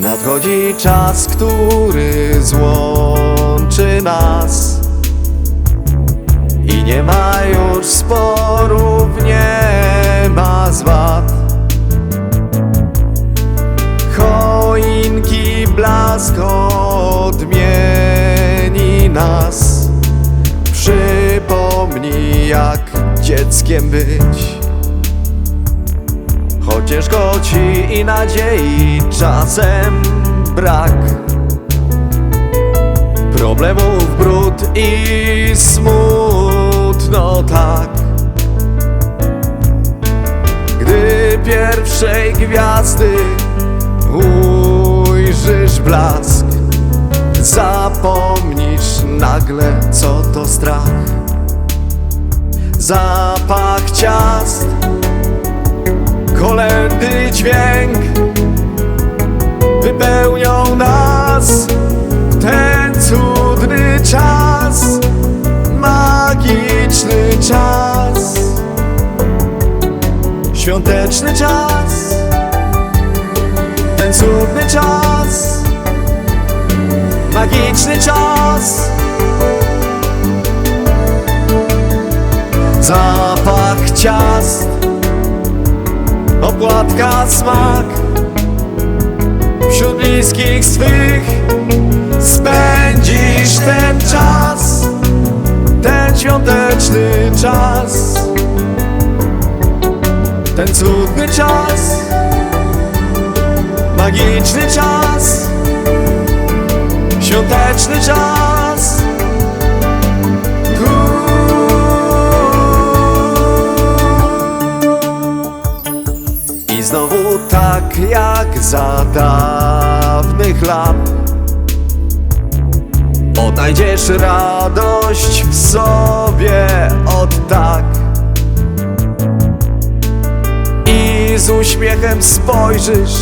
Nadchodzi czas, który złączy nas. I nie ma już sporów, nie ma zwad. Choinki blask odmieni nas. Przypomnij jak dzieckiem być ciężko ci i nadziei czasem brak Problemów brud i smutno tak. Gdy pierwszej gwiazdy ujrzysz blask Zapomnisz nagle co to strach. Zapach ciast Kolendy dźwięk Wypełnią nas. Ten cudny czas Magiczny czas. Świąteczny czas. Ten cudny czas Magiczny czas. Zapach ciast opłatka smak. Wśród bliskich swych spędzisz ten czas Ten świąteczny czas Ten cudny czas Magiczny czas Świąteczny czas znowu tak jak za dawnych lat. Odnajdziesz radość w sobie od tak. I z uśmiechem spojrzysz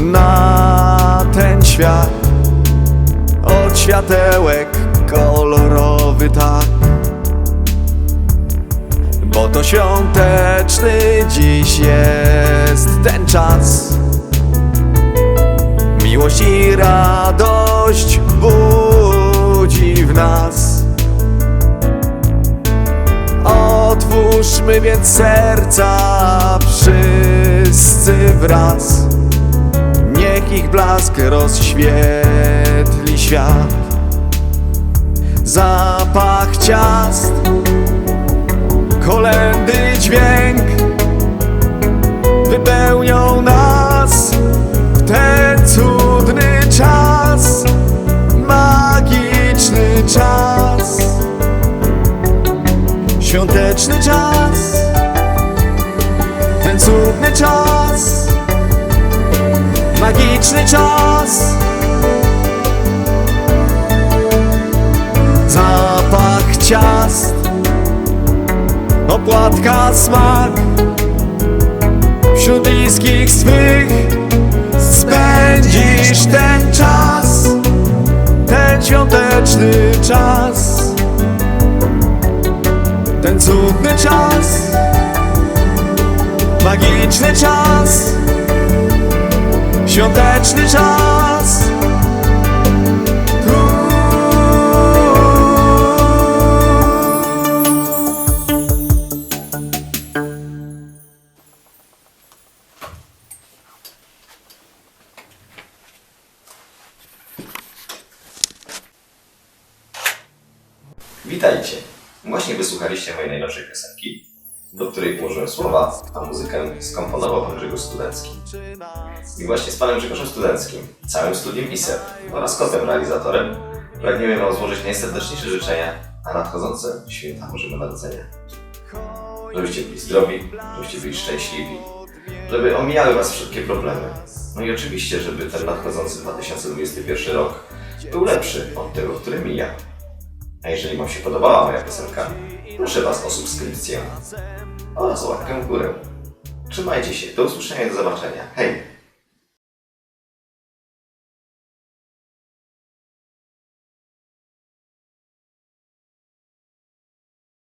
na ten świat. Od światełek kolorowy tak bo to świąteczny dziś jest ten czas. Miłość i radość budzi w nas. Otwórzmy więc serca wszyscy wraz. Niech ich blask rozświetli świat. Zapach ciast Kolendy dźwięk wypełnią nas w ten cudny czas, magiczny czas, świąteczny czas, ten cudny czas, magiczny czas. Zapach ciast opłatka smak. Wśród bliskich swych spędzisz ten czas Ten świąteczny czas Ten cudny czas Magiczny czas Świąteczny czas Witajcie. Właśnie wysłuchaliście mojej najnowszej piosenki, do której położyłem słowa, a muzykę skomponował pan Grzegorz Studencki. I właśnie z panem Grzegorzem Studenckim, całym studiem ISEP oraz kotem realizatorem pragniemy wam złożyć najserdeczniejsze życzenia na nadchodzące święta Bożego Narodzenia. Żebyście byli zdrowi, żebyście byli szczęśliwi, żeby omijały was wszystkie problemy. No i oczywiście, żeby ten nadchodzący 2021 rok był lepszy od tego, który mija. A jeżeli Wam się podobała moja piosenka, proszę Was o subskrypcję oraz łapkę w górę. Trzymajcie się, do usłyszenia i do zobaczenia. Hej!